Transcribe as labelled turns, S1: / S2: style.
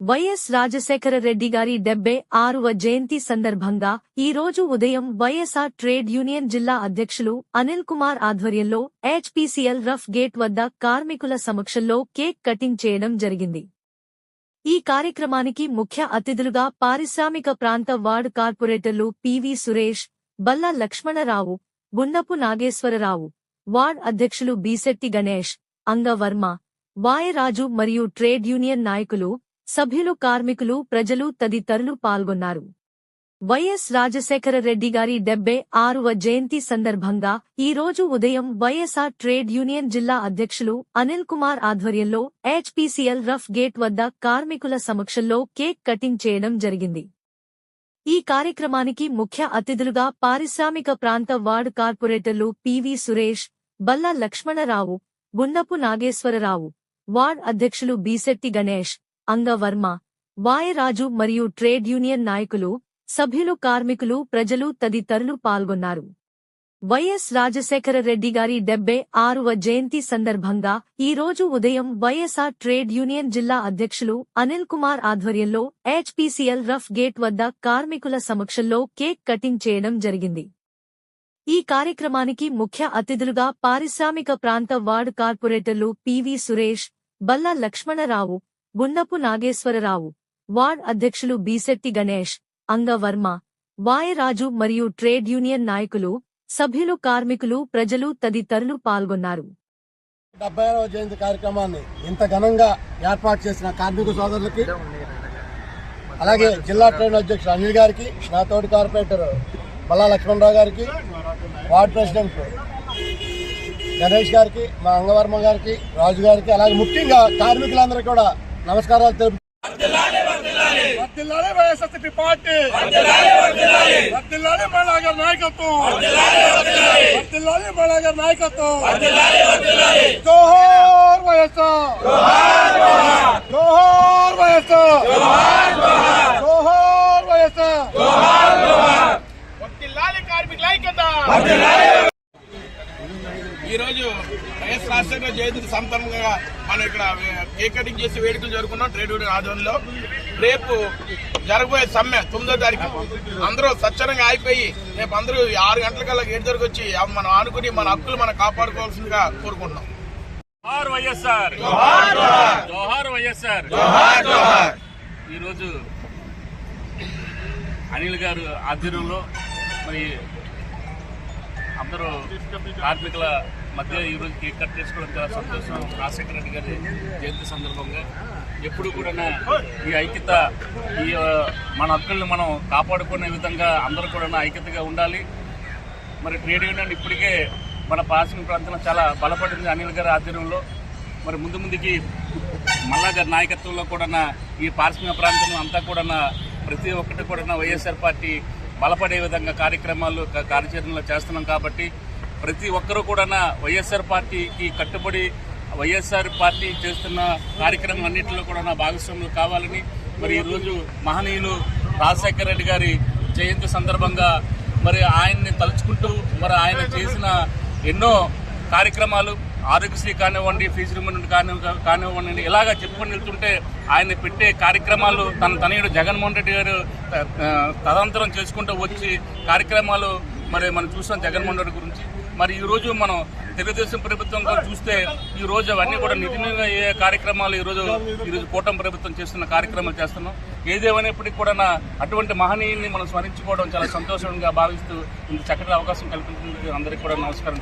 S1: YS Rajasekhara Reddy గారి డెబ్బై ఆరువ జయంతి సందర్భంగా ఈ రోజు ఉదయం వైఎస్ఆర్ ట్రేడ్ యూనియన్ జిల్లా అధ్యక్షులు అనిల్ కుమార్ ఆధ్వర్యంలో హెచ్పీసీఎల్ రఫ్ గేట్ వద్ద కార్మికుల సమక్షంలో కేక్ కటింగ్ చేయడం జరిగింది. ఈ కార్యక్రమానికి ముఖ్య అతిథులుగా పారిశ్రామిక ప్రాంత వార్డు కార్పొరేటర్లు P V Suresh Balla Lakshmanarao Gundapu Nageswararao ward అధ్యక్షులు బీసెట్టి గణేష్ అంగవర్మ వాయరాజు మరియు ట్రేడ్ యూనియన్ నాయకులు సభ్యులు కార్మికులు ప్రజలు తదితరులు పాల్గొన్నారు. వైఎస్ రాజశేఖర రెడ్డి గారి డెబ్బై ఆరువ జయంతి సందర్భంగా ఈ రోజు ఉదయం వైఎస్ఆర్ ట్రేడ్ యూనియన్ జిల్లా అధ్యక్షులు అనిల్ కుమార్ ఆధ్వర్యంలో హెచ్పీసీఎల్ రఫ్ గేట్ వద్ద కార్మికుల సమక్షంలో కేక్ కటింగ్ చేయడం జరిగింది. ఈ కార్యక్రమానికి ముఖ్య అతిథులుగా పారిశ్రామిక ప్రాంత వార్డు కార్పొరేటర్లు P V Suresh Balla Lakshmanarao Gundapu Nageswararao ward అధ్యక్షులు బీశెట్టి గణేష్ అంగవర్మ వాయరాజు మరియు ట్రేడ్ యూనియన్ నాయకులు సభ్యులు కార్మికులు ప్రజలు తదితరులు పాల్గొన్నారు. వైఎస్ రాజశేఖర రెడ్డి గారి డెబ్బై ఆరువ జయంతి సందర్భంగా ఈ రోజు ఉదయం వైఎస్ఆర్ ట్రేడ్ యూనియన్ జిల్లా అధ్యక్షులు అనిల్ కుమార్ ఆధ్వర్యంలో హెచ్పీసీఎల్ రఫ్ గేట్ వద్ద కార్మికుల సమక్షంలో కేక్ కటింగ్ చేయడం జరిగింది. ఈ కార్యక్రమానికి ముఖ్య అతిథులుగా పారిశ్రామిక ప్రాంత వార్డు కార్పొరేటర్లు P V Suresh Balla Lakshmanarao Gundapu Nageswararao ward అధ్యక్షులు బీశెట్టి గణేష్ అంగవర్మ వాయరాజు మరియు ట్రేడ్ యూనియన్ నాయకులు సభ్యులు కార్మికులు ప్రజలు తదితరులు పాల్గొన్నారు.
S2: డెబ్బై జయంతి కార్యక్రమాన్ని ఇంత ఘనంగా ఏర్పాటు చేసిన కార్మిక సోదరులకి అలాగే జిల్లా ట్రైన్ అధ్యక్షుడు అనిల్ గారికి నా తోటి కార్పొరేటర్ బల్లా లక్ష్మణరావు గారికి వార్డ్ ప్రెసిడెంట్ గణేష్ గారికి మా అంగవర్మ గారికి రాజు గారికి అలాగే ముఖ్యంగా కార్మికులందరికీ కూడా నమస్కారాలు తెలుపు వర్ధిల్లాలి వైఎస్ఆర్సీపీ పార్టీ వర్ధిల్లాలి మళ్ళా గారి నాయకత్వం వర్ధిల్లాలి మళ్ళా గారి నాయకత్వం జోహార్ వైఎస్ఆర్ జోహార్ వైఎస్ఆర్ జోహార్ వైఎస్ఆర్
S3: వర్ధిల్లాలి కార్మికుల ఐక్యత ఈ రోజు వైఎస్ రాజశేఖర జయంతి సందర్భంగా మనం ఇక్కడ కేక్ కటింగ్ చేసి వేడుకలు జరుపుకున్నాం ట్రేడ్ యూనియన్ ఆధ్వర్యంలో. రేపు జరగబోయే సమ్మె తొమ్మిదో తారీఖు. అందరూ స్వచ్ఛంగా అయిపోయి రేపు అందరూ ఆరు గంటలకల్లా గేట్ దగ్గరకు వచ్చి మనం ఆనుకుని మన హక్కులు మనం కాపాడుకోవాల్సిందిగా కోరుకుంటున్నాం.
S4: జోహార్ వైఎస్ఆర్. జోహార్ వైఎస్ఆర్. ఈరోజు అనిల్ గారు ఆధ్వర్యంలో మరి అందరూ కార్మికుల మధ్య ఈరోజు కేక్ కట్ చేసుకోవడం చాలా సంతోషం. రాజశేఖర రెడ్డి గారి జయంతి సందర్భంగా. ఎప్పుడు కూడా ఈ ఐక్యత ఈ మన హక్కుల్ని మనం కాపాడుకునే విధంగా అందరూ కూడా ఐక్యతగా ఉండాలి. మరి ట్రేడ్ యూనియన్ ఇప్పటికే మన పాసింగ్ ప్రాంతంలో చాలా బలపడింది అనిల్ గారి ఆధ్వర్యంలో. మరి ముందు ముందుకి మల్లా గారి నాయకత్వంలో కూడా ఈ పారిశ్రామిక ప్రాంతం అంతా కూడా ప్రతి ఒక్కటి కూడా వైఎస్ఆర్ పార్టీ బలపడే విధంగా కార్యక్రమాలు కార్యాచరణలు చేస్తున్నాం కాబట్టి ప్రతి ఒక్కరూ కూడా వైఎస్ఆర్ పార్టీకి కట్టుబడి వైఎస్ఆర్ పార్టీ చేస్తున్న కార్యక్రమం అన్నింటిలో కూడా భాగస్వాములు కావాలని మరి ఈరోజు మహనీయులు రాజశేఖర రెడ్డి గారి జయంతి సందర్భంగా మరి ఆయన్ని తలుచుకుంటూ మరి ఆయన చేసిన ఎన్నో కార్యక్రమాలు ఆరోగ్యశ్రీ కానివ్వండి ఫీజు రిమెంట్ కాని కానివ్వండి ఇలాగా చెప్పుకొని వెళ్తుంటే ఆయన పెట్టే కార్యక్రమాలు తన తనయుడు జగన్మోహన్ రెడ్డి గారు తదంతరం చేసుకుంటూ వచ్చి కార్యక్రమాలు మరి మనం చూసాం జగన్మోహన్ రెడ్డి గురించి. మరి ఈ రోజు మనం తెలుగుదేశం ప్రభుత్వం చూస్తే ఈ రోజు అవన్నీ కూడా నిర్ణయంగా ఏ కార్యక్రమాలు ఈ రోజు ఈ రోజు కూటమి ప్రభుత్వం చేస్తున్న కార్యక్రమాలు చేస్తున్నాం. ఏదేమైనప్పటికీ కూడా అటువంటి మహనీయుల్ని మనం స్మరించుకోవడం చాలా సంతోషంగా భావిస్తూ ఇంత చక్కటి అవకాశం కల్పించినందుకు అందరికీ కూడా నమస్కారం.